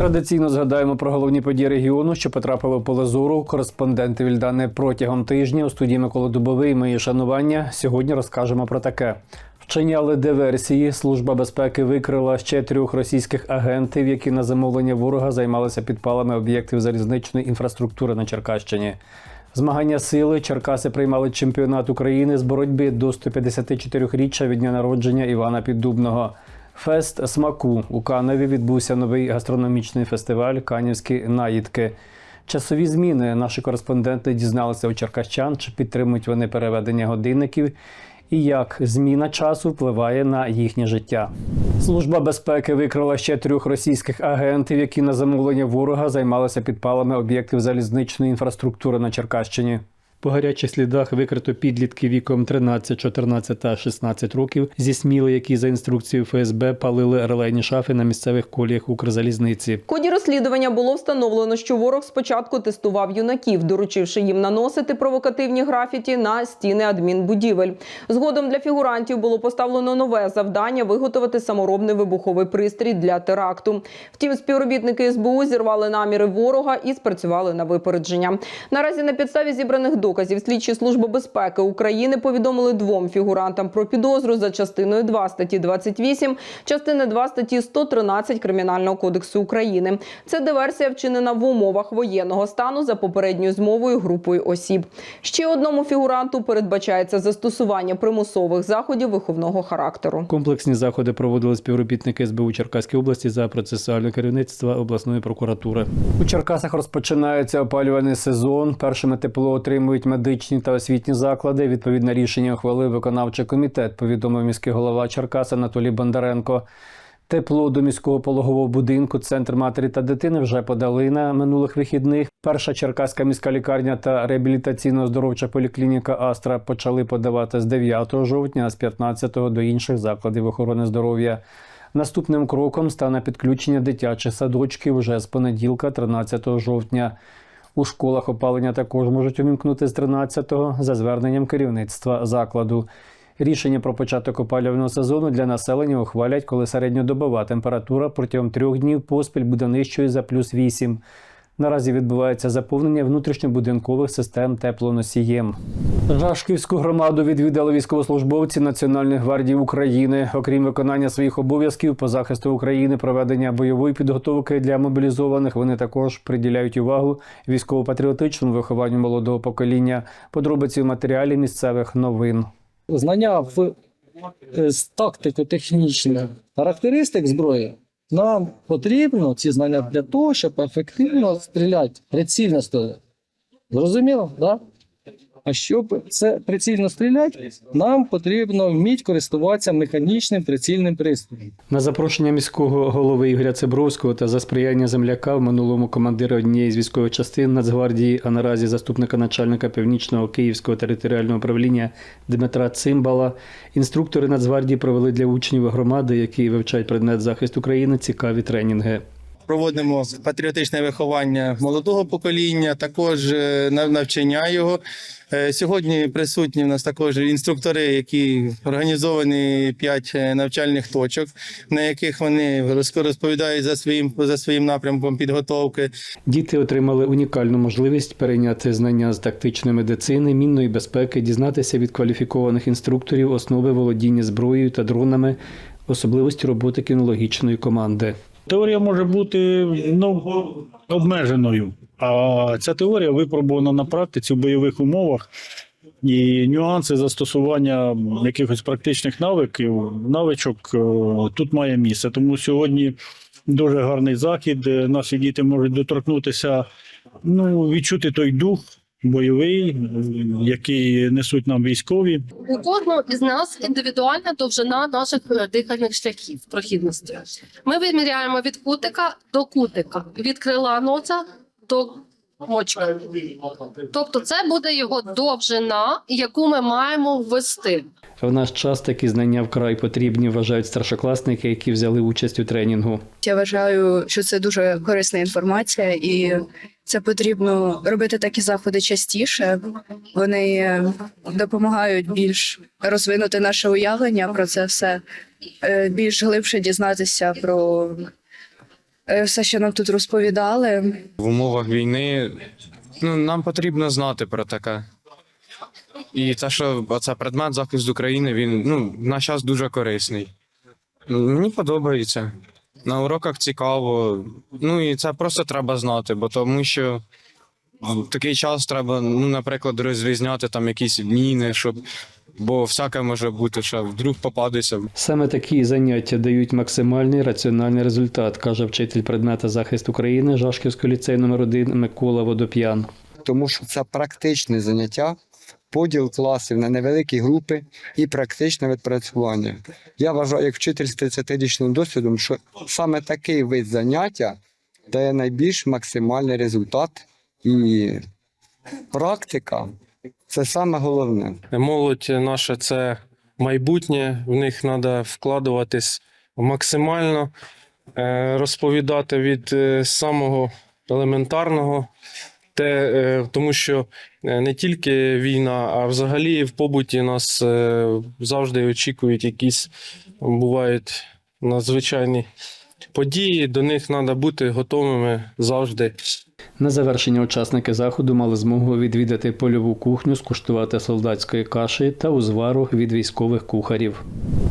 Традиційно згадаємо про головні події регіону, що потрапили в поле зору. Кореспонденти Вільдани протягом тижня у студії Микола Дубовий. Мої шанування. Сьогодні розкажемо про таке. Вчиняли диверсії. Служба безпеки викрила ще трьох російських агентів, які на замовлення ворога займалися підпалами об'єктів залізничної інфраструктури на Черкащині. Змагання сили Черкаси приймали чемпіонат України з боротьби до 154-річчя від дня народження Івана Піддубного. Фест смаку у Каневі відбувся новий гастрономічний фестиваль Канівські наїдки. Часові зміни наші кореспонденти дізналися у черкащан, чи підтримують вони переведення годинників і як зміна часу впливає на їхнє життя. Служба безпеки викрила ще трьох російських агентів, які на замовлення ворога займалися підпалами об'єктів залізничної інфраструктури на Черкащині. По гарячих слідах викрито підлітки віком 13, 14 та 16 років зі Сміли, які за інструкцією ФСБ палили релейні шафи на місцевих коліях Укрзалізниці. В ході розслідування було встановлено, що ворог спочатку тестував юнаків, доручивши їм наносити провокативні графіті на стіни адмінбудівель. Згодом для фігурантів було поставлено нове завдання виготовити саморобний вибуховий пристрій для теракту. Втім, співробітники СБУ зірвали наміри ворога і спрацювали на випередження. Наразі на підставі зібраних доказів слідчі служби безпеки України повідомили двом фігурантам про підозру за частиною 2 статті 28, частини 2 статті 113 Кримінального кодексу України. Це диверсія вчинена в умовах воєнного стану за попередньою змовою групою осіб. Ще одному фігуранту передбачається застосування примусових заходів виховного характеру. Комплексні заходи проводили співробітники СБУ Черкаської області за процесуальне керівництва обласної прокуратури. У Черкасах розпочинається опалювальний сезон. Першими тепло отримують медичні та освітні заклади. Відповідне рішення ухвалив виконавчий комітет. Повідомив міський голова Черкас Анатолій Бондаренко. Тепло до міського пологового будинку, центр матері та дитини вже подали на минулих вихідних. Перша черкаська міська лікарня та реабілітаційно-оздоровча поліклініка Астра почали подавати з 9 жовтня, а з 15 до інших закладів охорони здоров'я. Наступним кроком стане підключення дитячих садочків вже з понеділка, 13 жовтня. У школах опалення також можуть увімкнути з 13-го за зверненням керівництва закладу. Рішення про початок опалювального сезону для населення ухвалять, коли середньодобова температура протягом трьох днів поспіль буде нижчою за плюс 8. Наразі відбувається заповнення внутрішньобудинкових систем теплоносієм. Жашківську громаду відвідали військовослужбовці Національної гвардії України. Окрім виконання своїх обов'язків по захисту України, проведення бойової підготовки для мобілізованих. Вони також приділяють увагу військово-патріотичному вихованню молодого покоління. Подробиці в матеріалі місцевих новин. знання в е, з тактико-технічних характеристик зброї, нам потрібно ці знання для того, щоб ефективно стріляти, прицільно стріляти. Зрозуміло? Да? А щоб це прицільно стріляти, нам потрібно вміти користуватися механічним прицільним пристроєм. На запрошення міського голови Ігоря Цибровського та за сприяння земляка в минулому командира однієї з військових частин Нацгвардії, а наразі заступника начальника північного київського територіального управління Дмитра Цимбала, інструктори Нацгвардії провели для учнів громади, які вивчають предмет захист України, цікаві тренінги. Проводимо патріотичне виховання молодого покоління, також е, навчання його. Е, Сьогодні присутні в нас також інструктори, які організовані п'ять е, навчальних точок, на яких вони розповідають за своїм за своїм напрямком підготовки. Діти отримали унікальну можливість перейняти знання з тактичної медицини, мінної безпеки, дізнатися від кваліфікованих інструкторів основи володіння зброєю та дронами, особливості роботи кінологічної команди. Теорія може бути ну, обмеженою, а ця теорія випробувана на практиці в бойових умовах. І нюанси застосування якихось практичних навиків, навичок е, тут має місце. Тому сьогодні дуже гарний захід. де Наші діти можуть доторкнутися, ну, відчути той дух бойовий, е, який несуть нам військові. У кожного із нас індивідуальна довжина наших е, дихальних шляхів прохідності. Ми виміряємо від кутика до кутика, від крила носа до мочки. Тобто, це буде його довжина, яку ми маємо ввести. В наш час такі знання вкрай потрібні, вважають старшокласники, які взяли участь у тренінгу. Я вважаю, що це дуже корисна інформація, і це потрібно робити такі заходи частіше. Вони допомагають більш розвинути наше уявлення про це все, е, більш глибше дізнатися про все, що нам тут розповідали. В умовах війни ну, нам потрібно знати про таке. І те, що це предмет захисту України, він ну, на час дуже корисний. Мені подобається. На уроках цікаво. Ну і це просто треба знати, бо тому що в такий час треба, ну, наприклад, розрізняти там якісь міни, щоб. Бо всяке може бути, що вдруг попадеться. Саме такі заняття дають максимальний раціональний результат, каже вчитель предмета захист України Жашківського ліцею номер 1 Микола Водоп'ян. тому що це практичне заняття, поділ класів на невеликі групи і практичне відпрацювання. Я вважаю, як вчитель з 30-річним досвідом, що саме такий вид заняття дає найбільш максимальний результат, і практика це саме головне. Молодь наша це майбутнє, в них треба вкладуватись максимально, е, розповідати від е, самого елементарного, те, е, тому що не тільки війна, а взагалі в побуті нас завжди очікують якісь бувають надзвичайні події. До них треба бути готовими завжди. На завершення учасники заходу мали змогу відвідати польову кухню, скуштувати солдатської каші та узвару від військових кухарів.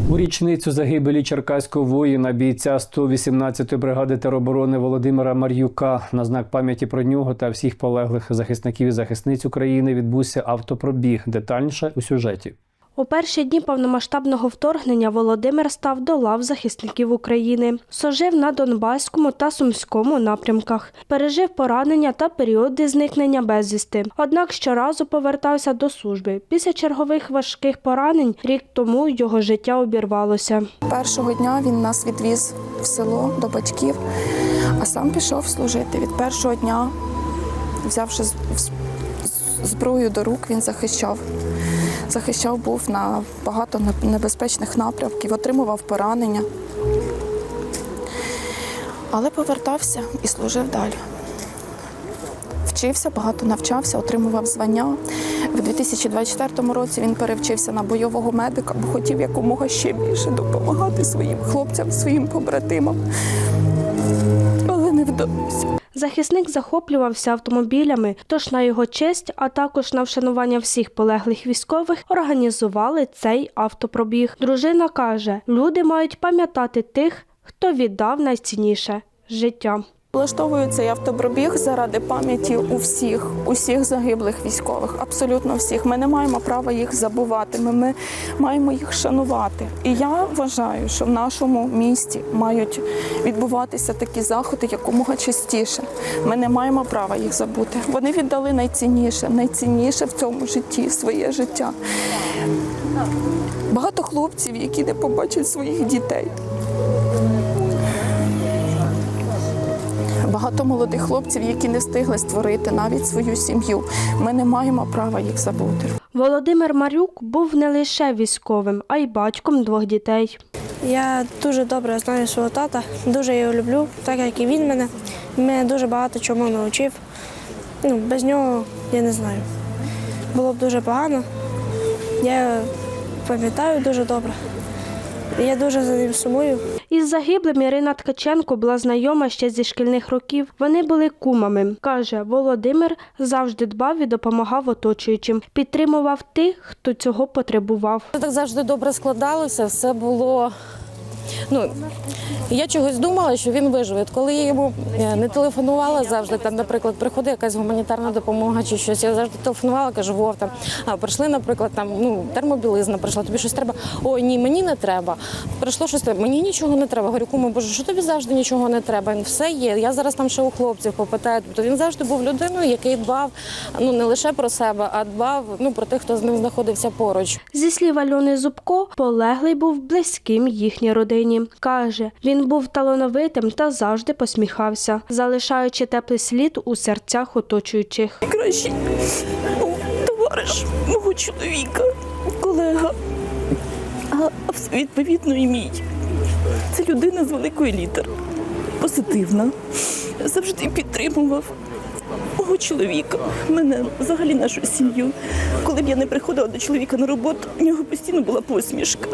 У річницю загибелі черкаського воїна бійця 118-ї бригади тероборони Володимира Мар'юка на знак пам'яті про нього та всіх полеглих захисників і захисниць України відбувся автопробіг. Детальніше у сюжеті. У перші дні повномасштабного вторгнення Володимир став до лав захисників України. Служив на Донбаському та Сумському напрямках, пережив поранення та періоди зникнення безвісти. Однак щоразу повертався до служби. Після чергових важких поранень рік тому його життя обірвалося. Першого дня він нас відвіз в село до батьків, а сам пішов служити. Від першого дня, взявши зброю до рук, він захищав. Захищав був на багато небезпечних напрямків, отримував поранення. Але повертався і служив далі. Вчився, багато навчався, отримував звання. В 2024 році він перевчився на бойового медика, бо хотів якомога ще більше допомагати своїм хлопцям, своїм побратимам. Захисник захоплювався автомобілями, тож на його честь, а також на вшанування всіх полеглих військових, організували цей автопробіг. Дружина каже: люди мають пам'ятати тих, хто віддав найцінніше життя. Влаштовую цей автопробіг заради пам'яті у всіх, усіх загиблих військових, абсолютно всіх. Ми не маємо права їх забувати. Ми, ми маємо їх шанувати. І я вважаю, що в нашому місті мають відбуватися такі заходи якомога частіше. Ми не маємо права їх забути. Вони віддали найцінніше, найцінніше в цьому житті своє життя. Багато хлопців, які не побачать своїх дітей. Багато молодих хлопців, які не встигли створити навіть свою сім'ю. Ми не маємо права їх забути. Володимир Марюк був не лише військовим, а й батьком двох дітей. Я дуже добре знаю свого тата, дуже його люблю, так як і він мене. Він мене дуже багато чому навчив. Ну, без нього я не знаю. Було б дуже погано. Я пам'ятаю дуже добре. Я дуже за ним сумую. Із загиблим Ірина Ткаченко була знайома ще зі шкільних років. Вони були кумами. Каже, Володимир завжди дбав і допомагав оточуючим, підтримував тих, хто цього потребував. Так завжди добре складалося, все було. Ну, я чогось думала, що він виживе. Коли я йому е, не телефонувала завжди, там, наприклад, приходить якась гуманітарна допомога чи щось. Я завжди телефонувала, кажу, Вов, там, а прийшли, наприклад, там ну термобілизна прийшла, тобі щось треба. Ой, ні, мені не треба. Прийшло щось, мені нічого не треба. Говорю, кому, боже, що тобі завжди нічого не треба? Все є. Я зараз там ще у хлопців попитаю. Тобто він завжди був людиною, який дбав ну не лише про себе, а дбав ну про тих, хто з ним знаходився поруч. Зі слів Альони Зубко, полеглий був близьким їхній родині. Каже, він був талановитим та завжди посміхався, залишаючи теплий слід у серцях оточуючих. Найкращий був товариш мого чоловіка, колега, а відповідно і мій. Це людина з великої літери, позитивна, завжди підтримував мого чоловіка, мене, взагалі нашу сім'ю. Коли б я не приходила до чоловіка на роботу, у нього постійно була посмішка.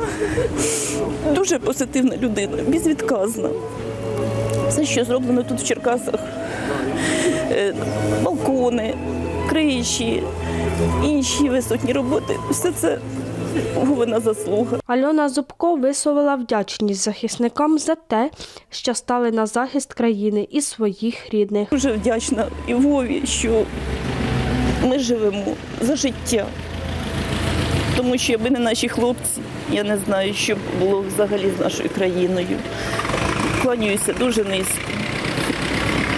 Дуже позитивна людина, безвідказна. все, що зроблено тут в Черкасах. Е, Балкони, криші, інші висотні роботи. Все це вона заслуга. Альона Зубко висловила вдячність захисникам за те, що стали на захист країни і своїх рідних. Дуже вдячна і Вові, що ми живемо за життя. Тому що якби не наші хлопці, я не знаю, що б було взагалі з нашою країною. Кланяюся дуже низько.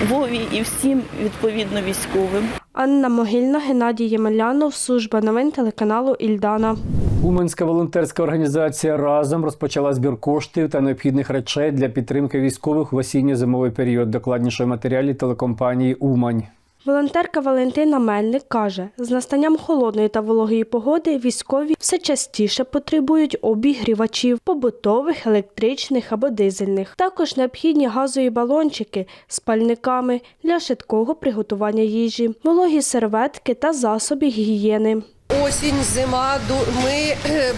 Вові і всім відповідно військовим. Анна Могильна, Геннадій Ємелянов, служба новин телеканалу Ільдана. Уманська волонтерська організація разом розпочала збір коштів та необхідних речей для підтримки військових в осінньо-зимовий період. Докладніше матеріалі телекомпанії Умань. Волонтерка Валентина Мельник каже, з настанням холодної та вологої погоди військові все частіше потребують обігрівачів побутових, електричних або дизельних. Також необхідні газові балончики з пальниками для швидкого приготування їжі, вологі серветки та засоби гігієни. Осінь, зима, ми е, е,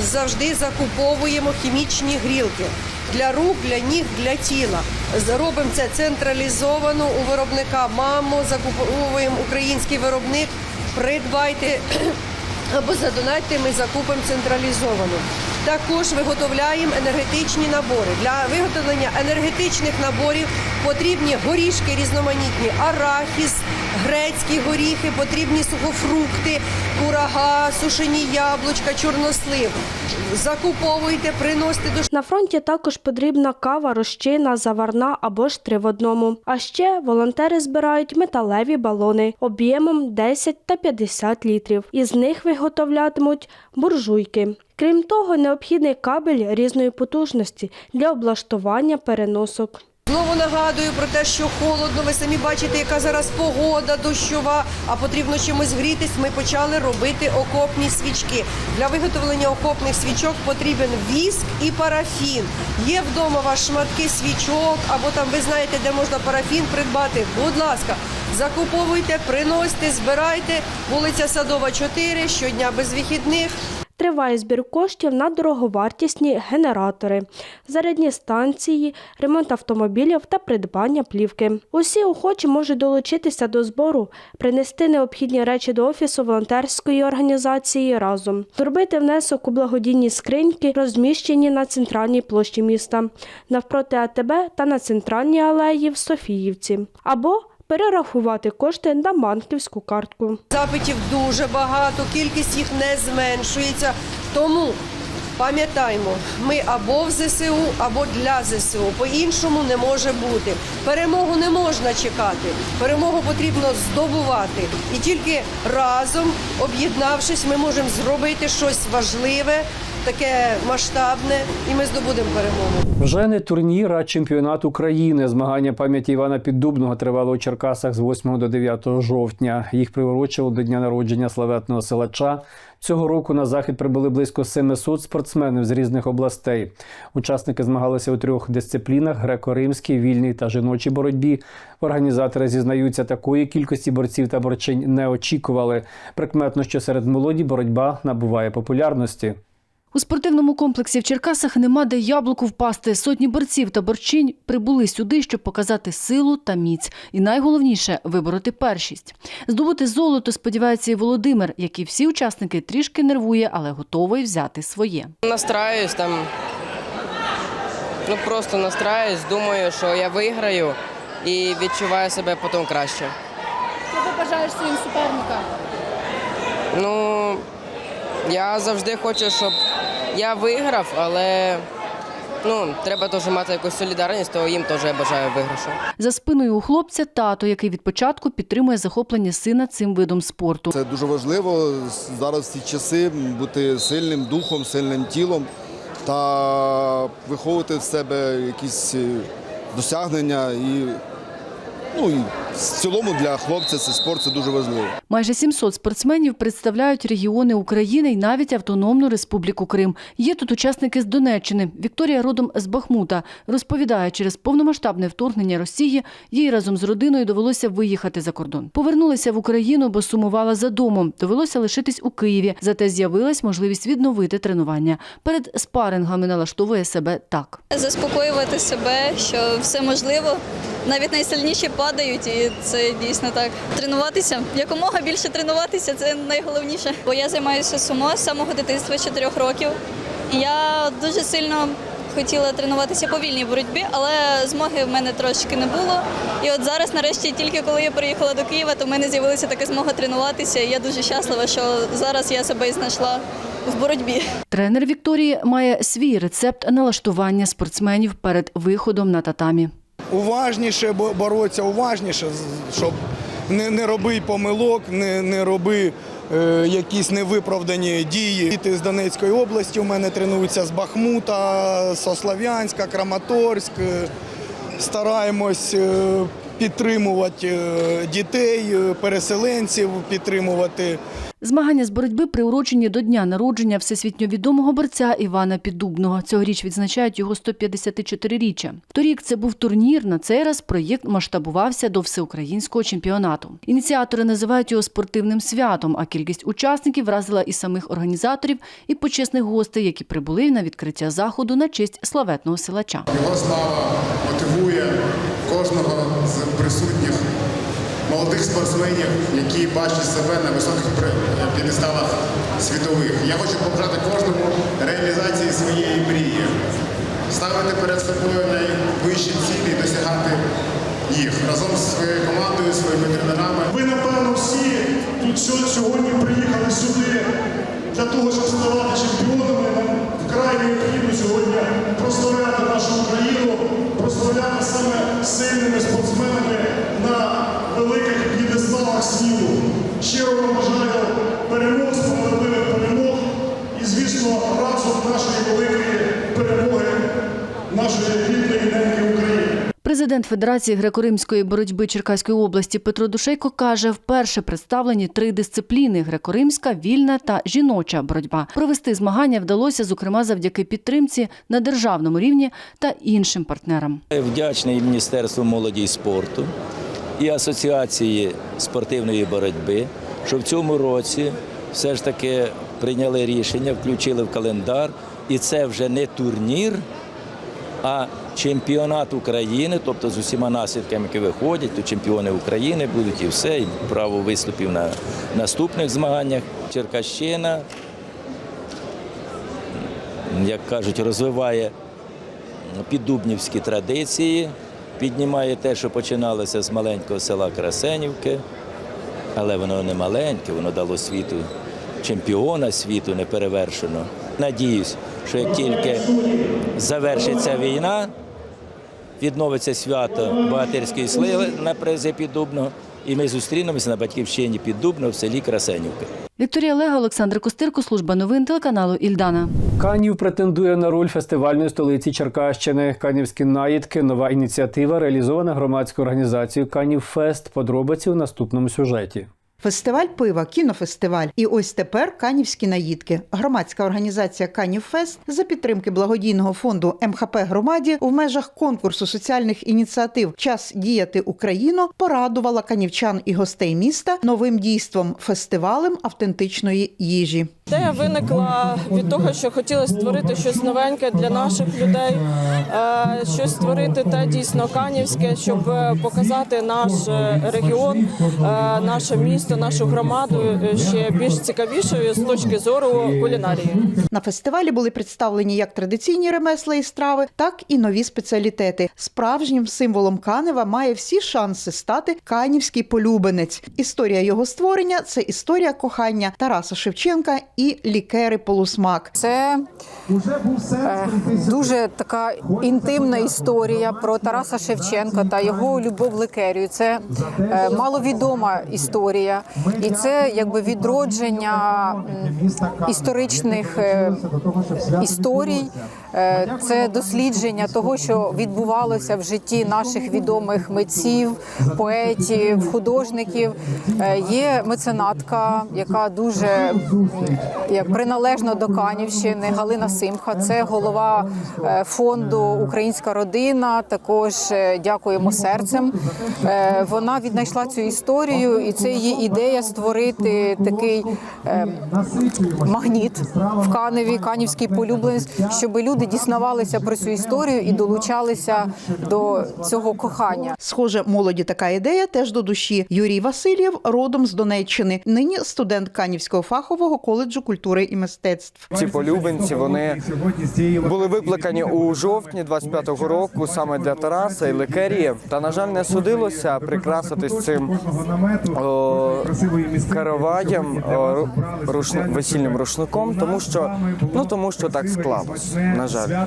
завжди закуповуємо хімічні грілки для рук, для ніг, для тіла. Зробимо це централізовано у виробника. Мамо, закуповуємо український виробник. Придбайте або задонайте, ми закупимо централізовано. Також виготовляємо енергетичні набори. Для виготовлення енергетичних наборів потрібні горішки різноманітні, арахіс, грецькі горіхи, потрібні сухофрукти, курага, сушені яблучка, чорнослив. Закуповуйте, приносите до На фронті також потрібна кава, розчина, заварна або ж три в одному. А ще волонтери збирають металеві балони об'ємом 10 та 50 літрів. Із них виготовлятимуть буржуйки. Крім того, необхідний кабель різної потужності для облаштування переносок. Знову нагадую про те, що холодно. Ви самі бачите, яка зараз погода дощова, а потрібно чимось грітись. Ми почали робити окопні свічки. Для виготовлення окопних свічок потрібен віск і парафін. Є вдома у вас шматки свічок, або там ви знаєте, де можна парафін придбати. Будь ласка, закуповуйте, приносьте, збирайте. Вулиця Садова, 4, щодня без вихідних. Триває збір коштів на дороговартісні генератори, зарядні станції, ремонт автомобілів та придбання плівки. Усі охочі можуть долучитися до збору, принести необхідні речі до офісу волонтерської організації разом, зробити внесок у благодійні скриньки, розміщені на центральній площі міста, навпроти АТБ та на центральній алеї в Софіївці, або перерахувати кошти на банківську картку. Запитів дуже багато, кількість їх не зменшується. Тому пам'ятаймо, ми або в ЗСУ, або для ЗСУ. По-іншому не може бути. Перемогу не можна чекати. Перемогу потрібно здобувати. І тільки разом, об'єднавшись, ми можемо зробити щось важливе, таке масштабне, і ми здобудемо перемогу. Вже не турнір, а чемпіонат України. Змагання пам'яті Івана Піддубного тривало у Черкасах з 8 до 9 жовтня. Їх приурочили до дня народження славетного силача. Цього року на захід прибули близько 700 спортсменів з різних областей. Учасники змагалися у трьох дисциплінах: греко-римській, вільній та жіночій боротьбі. Організатори зізнаються, такої кількості борців та борчинь не очікували. Прикметно, що серед молоді боротьба набуває популярності. У спортивному комплексі в Черкасах нема де яблуку впасти. Сотні борців та борчинь прибули сюди, щоб показати силу та міць. І найголовніше вибороти першість. Здобути золото сподівається і Володимир, який всі учасники трішки нервує, але готовий взяти своє. Настраюсь там. Ну просто настраюсь, думаю, що я виграю і відчуваю себе потім краще. Що ти бажаєш своїм суперникам? Ну, я завжди хочу, щоб я виграв, але ну, треба теж мати якусь солідарність, то їм теж я бажаю виграшу. За спиною у хлопця тато, який від початку підтримує захоплення сина цим видом спорту. Це дуже важливо зараз в ці часи бути сильним духом, сильним тілом та виховувати в себе якісь е, досягнення і Ну і в цілому для хлопця це спорт це дуже важливо. Майже 700 спортсменів представляють регіони України і навіть Автономну Республіку Крим. Є тут учасники з Донеччини. Вікторія родом з Бахмута. Розповідає, через повномасштабне вторгнення Росії їй разом з родиною довелося виїхати за кордон. Повернулася в Україну, бо сумувала за домом. Довелося лишитись у Києві. Зате з'явилась можливість відновити тренування. Перед спарингами налаштовує себе так. заспокоювати себе, що все можливо. Навіть найсильніші падають, і це дійсно так. Тренуватися якомога більше тренуватися це найголовніше. Бо я займаюся сумо з самого дитинства 4 років. Я дуже сильно хотіла тренуватися по вільній боротьбі, але змоги в мене трошки не було. І от зараз, нарешті, тільки коли я приїхала до Києва, то в мене з'явилася така змога тренуватися. І я дуже щаслива, що зараз я себе і знайшла в боротьбі. Тренер Вікторії має свій рецепт налаштування спортсменів перед виходом на татамі. Уважніше боротися, уважніше, щоб не, не роби помилок, не, не роби е, якісь невиправдані дії. Діти з Донецької області у мене тренуються з Бахмута, з Ослав'янська, Краматорськ. Е, Стараємось е, підтримувати е, дітей, переселенців, підтримувати Змагання з боротьби приурочені до дня народження всесвітньо відомого борця Івана Піддубного. Цьогоріч відзначають його 154-річчя. Торік це був турнір. На цей раз проєкт масштабувався до всеукраїнського чемпіонату. Ініціатори називають його спортивним святом, а кількість учасників вразила і самих організаторів, і почесних гостей, які прибули на відкриття заходу на честь славетного силача. Його слава мотивує кожного з присутніх молодих спортсменів, які бачать себе на високих при- п'єдесталах світових. Я хочу побажати кожному реалізації своєї мрії, ставити перед собою найвищі цілі і досягати їх разом з своєю командою, своїми тренерами. Ви, напевно, всі тут сьогодні приїхали сюди для того, щоб ставати чемпіонами. Нам вкрай необхідно сьогодні прославляти нашу Україну, прославляти саме сильними Президент Федерації греко-римської боротьби Черкаської області Петро Душейко каже, вперше представлені три дисципліни: греко-римська, вільна та жіноча боротьба. Провести змагання вдалося, зокрема, завдяки підтримці на державному рівні та іншим партнерам. Вдячний Міністерству молоді і спорту і Асоціації спортивної боротьби, що в цьому році все ж таки прийняли рішення, включили в календар, і це вже не турнір, а чемпіонат України, тобто з усіма наслідками, які виходять, то чемпіони України будуть і все, і право виступів на наступних змаганнях. Черкащина, як кажуть, розвиває піддубнівські традиції, піднімає те, що починалося з маленького села Красенівки, але воно не маленьке, воно дало світу чемпіона світу неперевершено. Надіюсь, що як тільки завершиться війна, відновиться свято Багатирської сливи на призи Піддубного, і ми зустрінемося на батьківщині Піддубного в селі Красенівка. Вікторія Лега, Олександр Костирко, служба новин телеканалу Ільдана. Канів претендує на роль фестивальної столиці Черкащини. Канівські наїдки нова ініціатива, реалізована громадською організацією Канів Фест. Подробиці у наступному сюжеті. Фестиваль пива, кінофестиваль. І ось тепер канівські наїдки. Громадська організація Канівфест за підтримки благодійного фонду МХП громаді в межах конкурсу соціальних ініціатив Час діяти Україну порадувала канівчан і гостей міста новим дійством фестивалем автентичної їжі. Ідея виникла від того, що хотілося створити щось новеньке для наших людей, е, щось створити те дійсно канівське, щоб е, показати наш е, регіон, наше місто, нашу громаду е, ще більш цікавішою з точки зору кулінарії. На фестивалі були представлені як традиційні ремесла і страви, так і нові спеціалітети. Справжнім символом Канева має всі шанси стати канівський полюбенець. Історія його створення це історія кохання Тараса Шевченка і лікери полусмак. Це е, дуже така інтимна історія про Тараса Шевченка та його любов ликерію. Це е, маловідома історія, і це якби відродження історичних е, історій Це дослідження того, що відбувалося в житті наших відомих митців, поетів, художників. Е, Є меценатка, яка дуже як приналежна до Канівщини, Галина Симха. Це голова е, фонду Українська родина. Також е, дякуємо серцем. Е, Вона віднайшла цю історію, і це її ідея створити такий е, магніт в Каневі, канівський полюбленість, щоб люди дізнавалися про цю історію і долучалися до цього кохання. Схоже, молоді така ідея теж до душі. Юрій Васильєв родом з Донеччини. Нині студент Канівського фахового коледжу культури і мистецтв. Ці полюбенці вони були викликані у жовтні 25-го року саме для Тараса і Лекерії. Та на жаль, не судилося прикраситись цим о, караваєм, о, рушни- весільним рушником, тому що ну тому що так склалось. На жаль,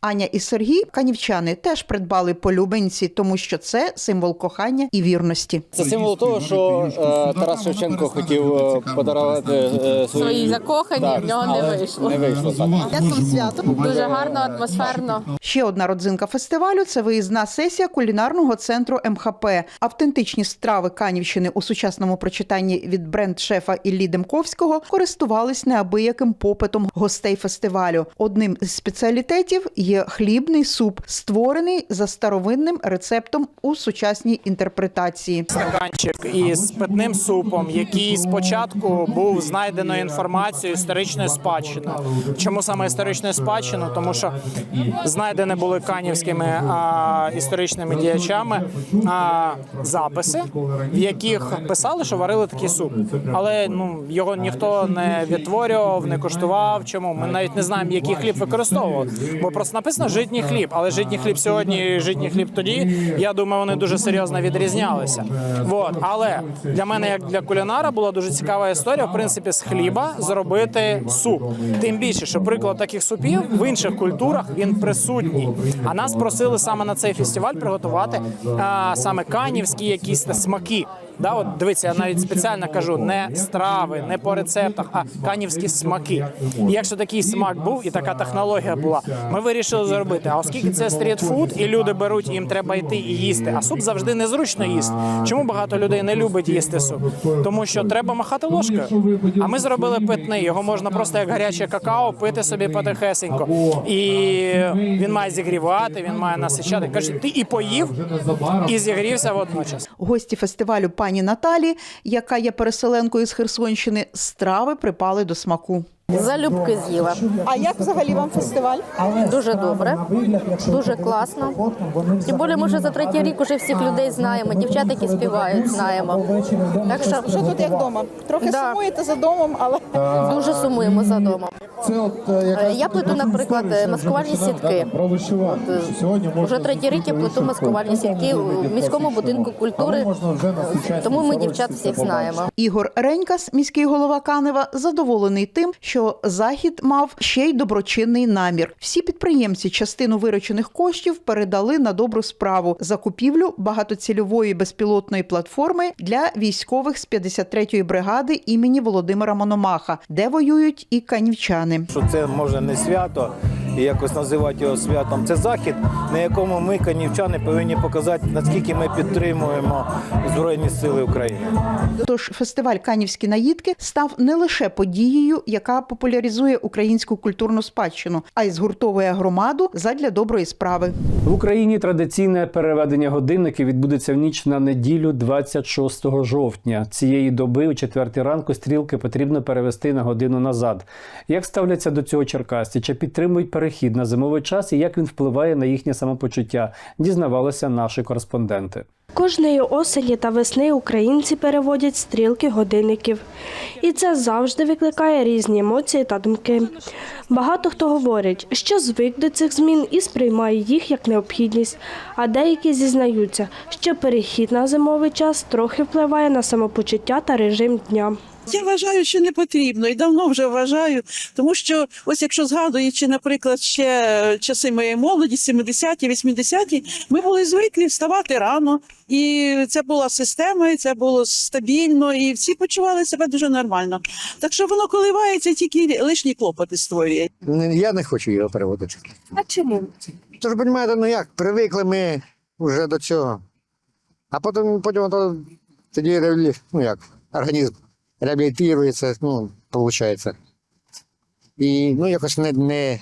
Аня і Сергій, канівчани, теж придбали полюбенці, тому що це символ кохання і вірності. Це символ того, що е, Тарас Шевченко хотів е, подарувати е, свої Свої закохані, Так, в нього не вийшло. Не вийшло так. Як вам свято? Дуже гарно, атмосферно. Ще одна родзинка фестивалю це виїзна сесія кулінарного центру МХП. Автентичні страви Канівщини у сучасному прочитанні від бренд-шефа Іллі Демковського користувались неабияким попитом гостей фестивалю. Одним з спеціалітетів є хлібний суп, створений за старовинним рецептом у сучасній інтерпретації. стаканчик із питним супом, який спочатку був знайдено інформацією історичної спадщини. Чому саме історичної спадщини? Тому що знайдені були канівськими а, історичними діячами а, записи, в яких писали, що варили такий суп. Але ну його ніхто не відтворював, не коштував. Чому ми навіть не знаємо, який хліб використовували. Бо просто написано житній хліб, але житній хліб сьогодні, житній хліб тоді. Я думаю, вони дуже серйозно відрізнялися. Вот. Але для мене, як для кулінара, була дуже цікава історія, в принципі, з хліба зробити суп. Тим більше, що приклад таких супів в інших культурах він присутній. А нас просили саме на цей фестиваль приготувати а, саме канівські якісь смаки. Да, от дивіться, я навіть спеціально кажу не страви, не по рецептах, а канівські смаки. І якщо такий смак був і така технологія була, ми вирішили зробити. А оскільки це стрітфуд, і люди беруть, їм треба йти і їсти. А суп завжди незручно їсти. Чому багато людей не любить їсти суп? Тому що треба махати ложкою. А ми зробили питний. Його можна просто як гаряче какао пити собі потихесенько. І він має зігрівати, він має насичати. Каже, ти і поїв, і зігрівся водночас. Гості фестивалю пані Наталі, яка є переселенкою з Херсонщини, страви припали до смаку. Залюбки з'їла. А як взагалі вам фестиваль? Дуже добре, дуже класно. Тим більше, ми вже за третій рік уже всіх людей знаємо. Дівчат, які співають, знаємо. Так що, Що тут як вдома? Трохи Да. сумуєте за домом, але дуже сумуємо за домом. Е, Я плету, наприклад, е, маскувальні сітки. От, е, Уже третій рік я плету маскувальні сітки у міському будинку культури. Тому ми дівчат всіх знаємо. Ігор Ренькас, міський голова Канева, задоволений тим, що захід мав ще й доброчинний намір. Всі підприємці частину виручених коштів передали на добру справу закупівлю багатоцільової безпілотної платформи для військових з 53-ї бригади імені Володимира Мономаха, де воюють і канівчани. Що це може не свято і якось називати його святом. Це захід, на якому ми, канівчани, повинні показати, наскільки ми підтримуємо Збройні Сили України. Тож фестиваль Канівські наїдки став не лише подією, яка популяризує українську культурну спадщину, а й згуртовує громаду задля доброї справи. В Україні традиційне переведення годинників відбудеться в ніч на неділю 26 жовтня. Цієї доби о 4 ранку стрілки потрібно перевести на годину назад. Як ставляться до цього черкасці? Чи підтримують перехід на зимовий час і як він впливає на їхнє самопочуття? Дізнавалися наші кореспонденти. Кожної осені та весни українці переводять стрілки годинників. І це завжди викликає різні емоції та думки. Багато хто говорить, що звик до цих змін і сприймає їх як необхідність, а деякі зізнаються, що перехід на зимовий час трохи впливає на самопочуття та режим дня. Я вважаю, що не потрібно і давно вже вважаю, тому що ось якщо згадуючи, наприклад, ще часи моєї молоді, 70-ті, 80-ті, ми були звикли вставати рано, і це була система, і це було стабільно, і всі почували себе дуже нормально. Так що воно коливається, тільки лишні клопоти створює. Я не хочу його переводити. А чому? Тож, розумієте, ну як, привикли ми вже до цього. А потім, потім то, тоді ну як, організм реабілітується, ну, виходить. І ну, якось не, не,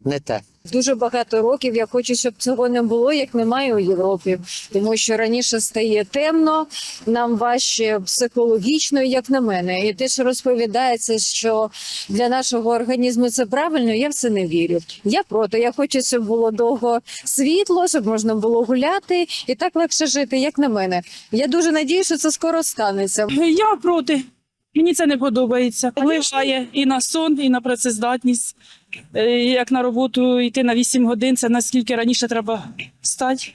не те. Дуже багато років я хочу, щоб цього не було, як немає у Європі. Тому що раніше стає темно, нам важче психологічно, як на мене. І те, що розповідається, що для нашого організму це правильно, я в це не вірю. Я проти. Я хочу, щоб було довго світло, щоб можна було гуляти і так легше жити, як на мене. Я дуже надію, що це скоро станеться. Я проти. Мені це не подобається. Впливає і на сон, і на працездатність. Е, Як на роботу йти на 8 годин, це наскільки раніше треба встати.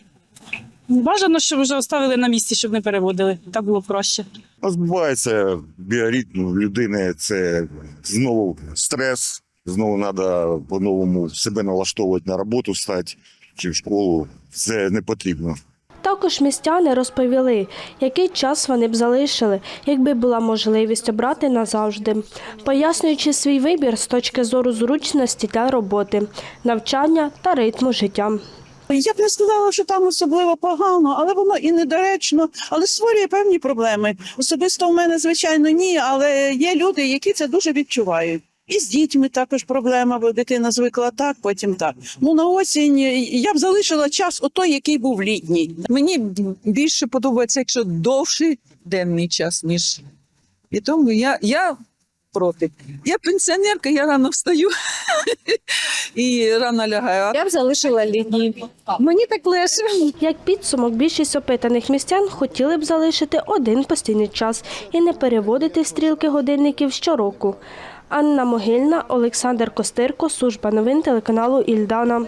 Бажано, щоб вже оставили на місці, щоб не переводили. Так було б краще. Збувається біоритм людини, це знову стрес, знову треба по-новому себе налаштовувати на роботу стати чи в школу. Це не потрібно. Також містяни розповіли, який час вони б залишили, якби була можливість обрати назавжди, пояснюючи свій вибір з точки зору зручності та роботи, навчання та ритму життя. Я б не сказала, що там особливо погано, але воно і недоречно, але створює певні проблеми. Особисто в мене, звичайно, ні, але є люди, які це дуже відчувають. І з дітьми також проблема, бо дитина звикла так, потім так. Ну на осінь я б залишила час отой, який був літній. Мені більше подобається, якщо довший денний час, ніж. І тому я, я проти. Я пенсіонерка, я рано встаю і рано лягаю. Я б залишила літній. Мені так легше. Як підсумок, більшість опитаних містян хотіли б залишити один постійний час і не переводити стрілки годинників щороку. Анна Могильна, Олександр Костирко, служба новин телеканалу Ільдана.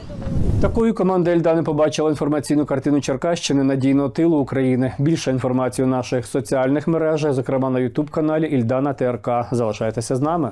Такою команда Ільдани побачила інформаційну картину Черкащини надійного тилу України. Більше інформації у наших соціальних мережах, зокрема на Ютуб каналі Ільдана ТРК. Залишайтеся з нами.